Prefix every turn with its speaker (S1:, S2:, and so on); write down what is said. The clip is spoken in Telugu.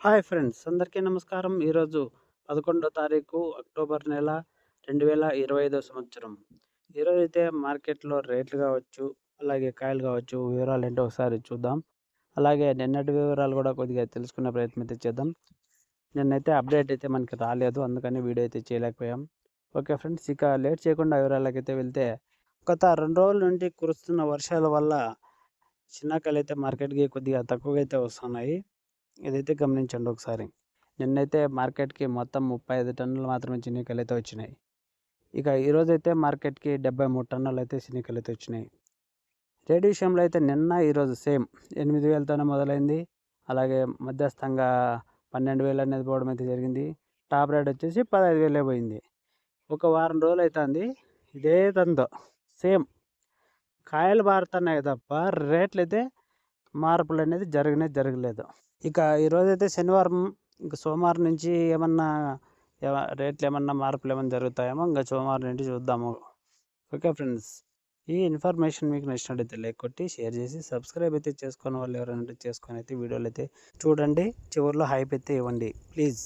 S1: Hi friends! అందరికీ నమస్కారం. ఈరోజు పదకొండో తారీఖు అక్టోబర్ నెల రెండు వేల ఇరవై ఐదో సంవత్సరం. ఈరోజు అయితే మార్కెట్లో రేట్లు కావచ్చు అలాగే కాయలు కావచ్చు వివరాలు ఏంటో ఒకసారి చూద్దాం. అలాగే నిన్నటి వివరాలు కూడా కొద్దిగా తెలుసుకునే ప్రయత్నం అయితే చేద్దాం. నిన్నైతే అప్డేట్ అయితే మనకి రాలేదు అందుకని వీడియో అయితే చేయలేకపోయాం. ఓకే ఫ్రెండ్స్ ఇక లేట్ చేయకుండా వివరాలకైతే వెళ్తే గత రెండు రోజుల నుండి కురుస్తున్న వర్షాల వల్ల చిన్నకాయలు అయితే మార్కెట్కి కొద్దిగా తక్కువగా అయితే వస్తున్నాయి. ఇదైతే గమనించండి ఒకసారి నిన్నైతే మార్కెట్కి మొత్తం ముప్పై ఐదు టన్నులు మాత్రమే చిన్నికాయలు అయితే వచ్చినాయి. ఇక ఈరోజు అయితే మార్కెట్కి డెబ్బై మూడు టన్నులు అయితే చిన్నికాయలు అయితే వచ్చినాయి. రేటు విషయంలో అయితే నిన్న ఈరోజు సేమ్ ఎనిమిది వేలతోనే మొదలైంది. అలాగే మధ్యస్థంగా పన్నెండు వేలు అనేది పోవడం అయితే జరిగింది. టాప్ రేట్ వచ్చేసి పదహైదు వేలే పోయింది. ఒక వారం రోజులు అవుతుంది ఇదే తందో సేమ్. కాయలు మారుతున్నాయి తప్ప రేట్లు అయితే మార్పులు అనేది జరగనే జరగలేదు. ఇక ఈరోజు అయితే శనివారం ఇంక సోమవారం నుంచి ఏమన్నా రేట్లు ఏమన్నా మార్పులు ఏమైనా జరుగుతాయేమో ఇంకా సోమవారం నుండి చూద్దాము. ఓకే ఫ్రెండ్స్ ఈ ఇన్ఫర్మేషన్ మీకు నచ్చినట్టయితే లైక్ కొట్టి షేర్ చేసి సబ్స్క్రైబ్ అయితే చేసుకున్న వాళ్ళు ఎవరైనా చేసుకొని అయితే వీడియోలు అయితే చూడండి. చివరిలో హైప్ అయితే ఇవ్వండి. ప్లీజ్.